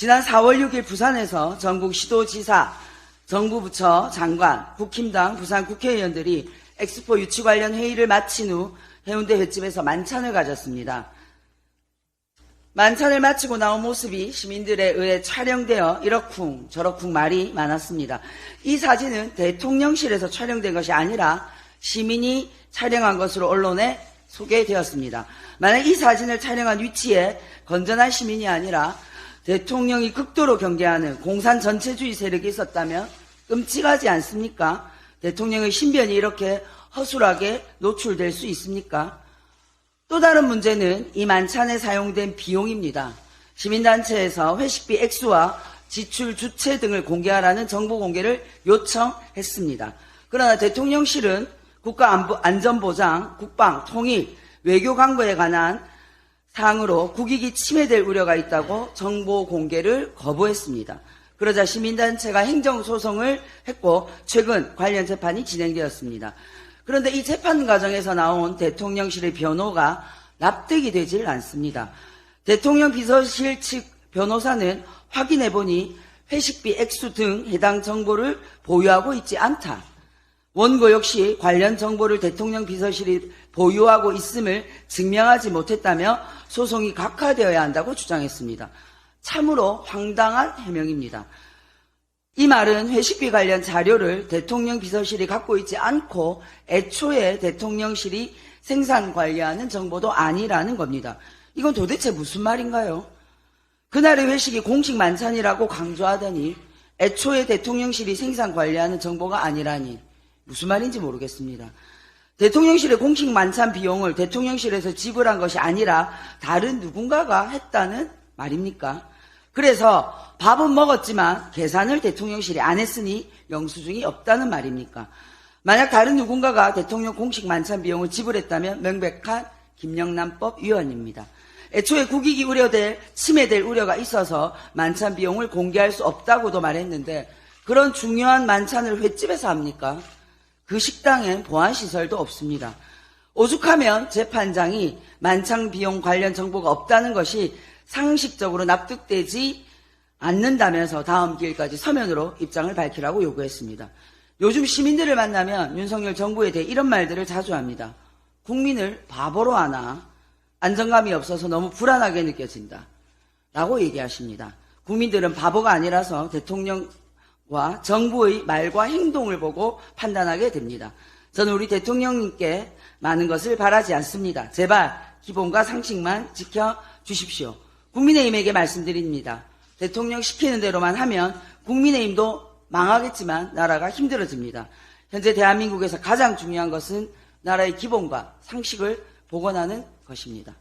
지난 4월 6일 부산에서 전국 시도지사, 정부부처 장관, 국힘당, 부산 국회의원들이 엑스포 유치 관련 회의를 마친 후 해운대 횟집에서 만찬을 가졌습니다. 만찬을 마치고 나온 모습이 시민들에 의해 촬영되어 이러쿵 저러쿵 말이 많았습니다. 이 사진은 대통령실에서 촬영된 것이 아니라 시민이 촬영한 것으로 언론에 소개되었습니다. 만약 이 사진을 촬영한 위치에 건전한 시민이 아니라 대통령이 극도로 경계하는 공산 전체주의 세력이 있었다면 끔찍하지 않습니까? 대통령의 신변이 이렇게 허술하게 노출될 수 있습니까? 또 다른 문제는 이 만찬에 사용된 비용입니다. 시민단체에서 회식비 액수와 지출 주체 등을 공개하라는 정보 공개를 요청했습니다. 그러나 대통령실은 국가안전보장, 국방, 통일, 외교 광고에 관한 사항으로 국익이 침해될 우려가 있다고 정보 공개를 거부했습니다. 그러자 시민단체가 행정소송을 했고 최근 관련 재판이 진행되었습니다. 그런데 이 재판 과정에서 나온 대통령실의 변호가 납득이 되질 않습니다. 대통령 비서실 측 변호사는 확인해 보니 회식비 액수 등 해당 정보를 보유하고 있지 않다. 원고 역시 관련 정보를 대통령 비서실이 보유하고 있음을 증명하지 못했다며 소송이 각하되어야 한다고 주장했습니다. 참으로 황당한 해명입니다. 이 말은 회식비 관련 자료를 대통령 비서실이 갖고 있지 않고 애초에 대통령실이 생산 관리하는 정보도 아니라는 겁니다. 이건 도대체 무슨 말인가요? 그날의 회식이 공식 만찬이라고 강조하더니 애초에 대통령실이 생산 관리하는 정보가 아니라니 무슨 말인지 모르겠습니다. 대통령실의 공식 만찬 비용을 대통령실에서 지불한 것이 아니라 다른 누군가가 했다는 말입니까? 그래서 밥은 먹었지만 계산을 대통령실이 안 했으니 영수증이 없다는 말입니까? 만약 다른 누군가가 대통령 공식 만찬 비용을 지불했다면 명백한 김영란법 위헌입니다. 애초에 국익이 우려될 침해될 우려가 있어서 만찬 비용을 공개할 수 없다고도 말했는데 그런 중요한 만찬을 횟집에서 합니까? 그 식당엔 보안 시설도 없습니다. 오죽하면 재판장이 만찬 비용 관련 정보가 없다는 것이 상식적으로 납득되지 않는다면서 다음 기일까지 서면으로 입장을 밝히라고 요구했습니다. 요즘 시민들을 만나면 윤석열 정부에 대해 이런 말들을 자주 합니다. 국민을 바보로 하나 안정감이 없어서 너무 불안하게 느껴진다. 라고 얘기하십니다. 국민들은 바보가 아니라서 대통령 과 정부의 말과 행동을 보고 판단하게 됩니다. 저는 우리 대통령님께 많은 것을 바라지 않습니다. 제발 기본과 상식만 지켜 주십시오. 국민의힘에게 말씀드립니다. 대통령 시키는 대로만 하면 국민의힘도 망하겠지만 나라가 힘들어집니다. 현재 대한민국에서 가장 중요한 것은 나라의 기본과 상식을 복원하는 것입니다.